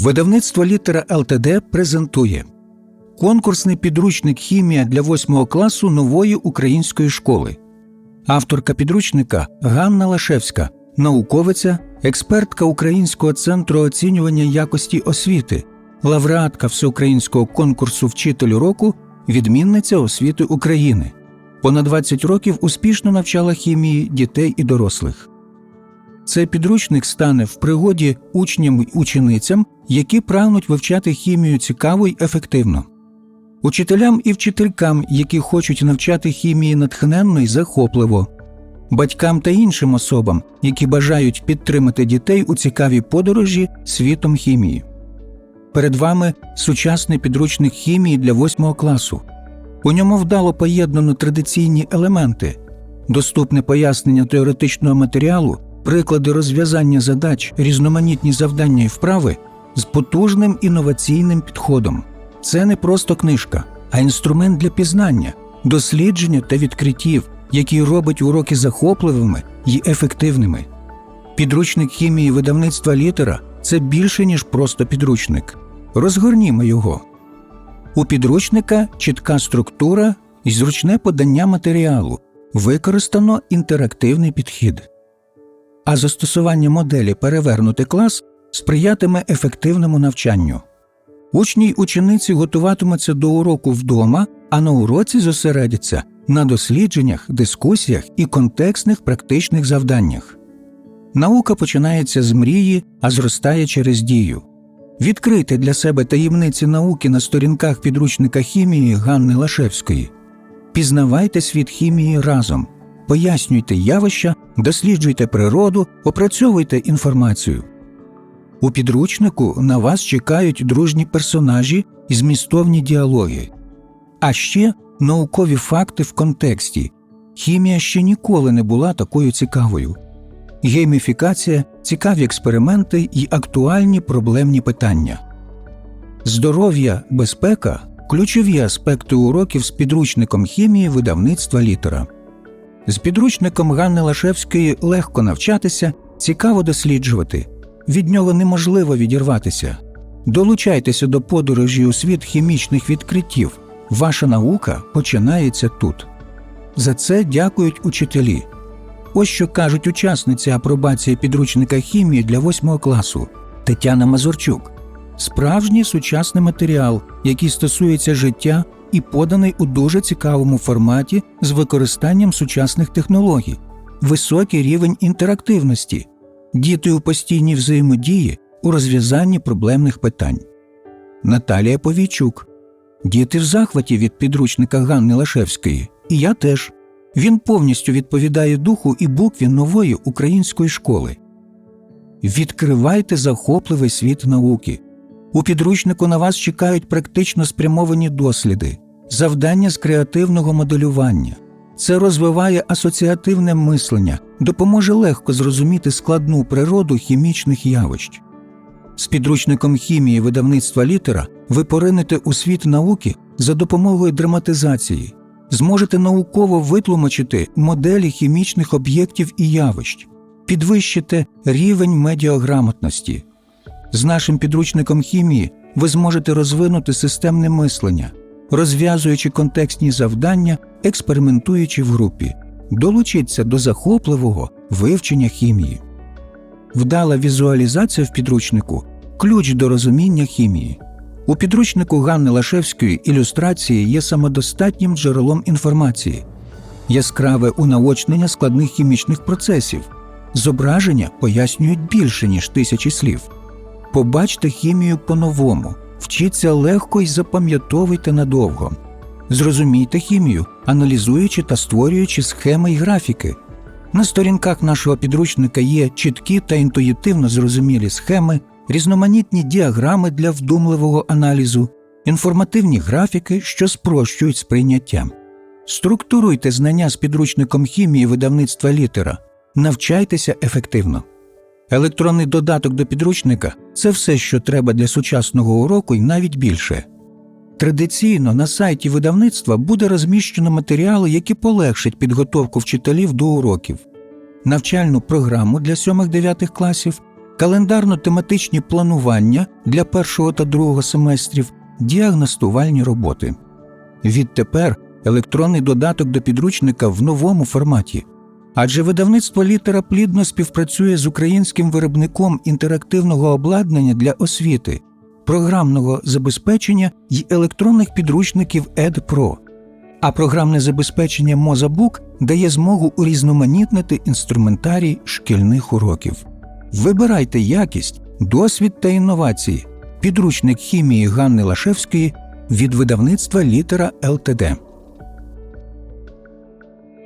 Видавництво літера ЛТД презентує конкурсний підручник хімія для 8 класу нової української школи. Авторка підручника Ганна Лашевська, науковиця, експертка Українського центру оцінювання якості освіти, лауреатка всеукраїнського конкурсу Вчителю року, відмінниця освіти України. Понад 20 років успішно навчала хімії дітей і дорослих. Цей підручник стане в пригоді учням й ученицям, які прагнуть вивчати хімію цікаво й ефективно. Учителям і вчителькам, які хочуть навчати хімії натхненно й захопливо, батькам та іншим особам, які бажають підтримати дітей у цікавій подорожі світом хімії. Перед вами сучасний підручник хімії для 8 класу. У ньому вдало поєднано традиційні елементи, доступне пояснення теоретичного матеріалу, приклади розв'язання задач, різноманітні завдання і вправи з потужним інноваційним підходом. Це не просто книжка, а інструмент для пізнання, дослідження та відкриттів, який робить уроки захопливими й ефективними. Підручник хімії видавництва літера це більше, ніж просто підручник. Розгорнімо його. У підручника чітка структура і зручне подання матеріалу, використано інтерактивний підхід. А застосування моделі перевернути клас сприятиме ефективному навчанню. Учні й учениці готуватимуться до уроку вдома, а на уроці зосередяться на дослідженнях, дискусіях і контекстних практичних завданнях. Наука починається з мрії, а зростає через дію. Відкрийте для себе таємниці науки на сторінках підручника хімії Ганни Лашевської. Пізнавайте світ хімії разом, пояснюйте явища, досліджуйте природу, опрацьовуйте інформацію. У підручнику на вас чекають дружні персонажі і змістовні діалоги, а ще наукові факти в контексті. Хімія ще ніколи не була такою цікавою. Гейміфікація, цікаві експерименти і актуальні проблемні питання. Здоров'я, безпека ключові аспекти уроків з підручником хімії видавництва літера. З підручником Ганни Лашевської легко навчатися, цікаво досліджувати. Від нього неможливо відірватися. Долучайтеся до подорожі у світ хімічних відкриттів. Ваша наука починається тут. За це дякують учителі. Ось що кажуть учасниці апробації підручника хімії для 8 класу Тетяна Мазурчук. Справжній сучасний матеріал, який стосується життя і поданий у дуже цікавому форматі з використанням сучасних технологій, високий рівень інтерактивності, діти у постійній взаємодії у розв'язанні проблемних питань. Наталія Повійчук. Діти в захваті від підручника Ганни Лашевської, і я теж. Він повністю відповідає духу і букві нової української школи. Відкривайте захопливий світ науки. У підручнику на вас чекають практично спрямовані досліди, завдання з креативного моделювання. Це розвиває асоціативне мислення, допоможе легко зрозуміти складну природу хімічних явищ. З підручником хімії видавництва літера ви поринете у світ науки за допомогою драматизації, зможете науково витлумачити моделі хімічних об'єктів і явищ, підвищите рівень медіаграмотності. З нашим підручником хімії ви зможете розвинути системне мислення, розв'язуючи контекстні завдання, експериментуючи в групі, долучіться до захопливого вивчення хімії. Вдала візуалізація в підручнику ключ до розуміння хімії. У підручнику Ганни Лашевської ілюстрації є самодостатнім джерелом інформації, яскраве унаочнення складних хімічних процесів, зображення пояснюють більше, ніж тисячі слів. Побачте хімію по-новому, вчіться легко і запам'ятовуйте надовго. Зрозумійте хімію, аналізуючи та створюючи схеми й графіки. На сторінках нашого підручника є чіткі та інтуїтивно зрозумілі схеми, різноманітні діаграми для вдумливого аналізу, інформативні графіки, що спрощують сприйняття. Структуруйте знання з підручником хімії видавництва літера, навчайтеся ефективно. Електронний додаток до підручника це все, що треба для сучасного уроку і навіть більше. Традиційно на сайті видавництва буде розміщено матеріали, які полегшать підготовку вчителів до уроків, навчальну програму для 7-9 класів, календарно-тематичні планування для першого та другого семестрів, діагностувальні роботи. Відтепер електронний додаток до підручника в новому форматі. Адже видавництво літера плідно співпрацює з українським виробником інтерактивного обладнання для освіти, програмного забезпечення й електронних підручників EdPro. А програмне забезпечення Мозабук дає змогу урізноманітнити інструментарій шкільних уроків. Вибирайте якість, досвід та інновації. Підручник хімії Ганни Лашевської від видавництва літера ЛТД.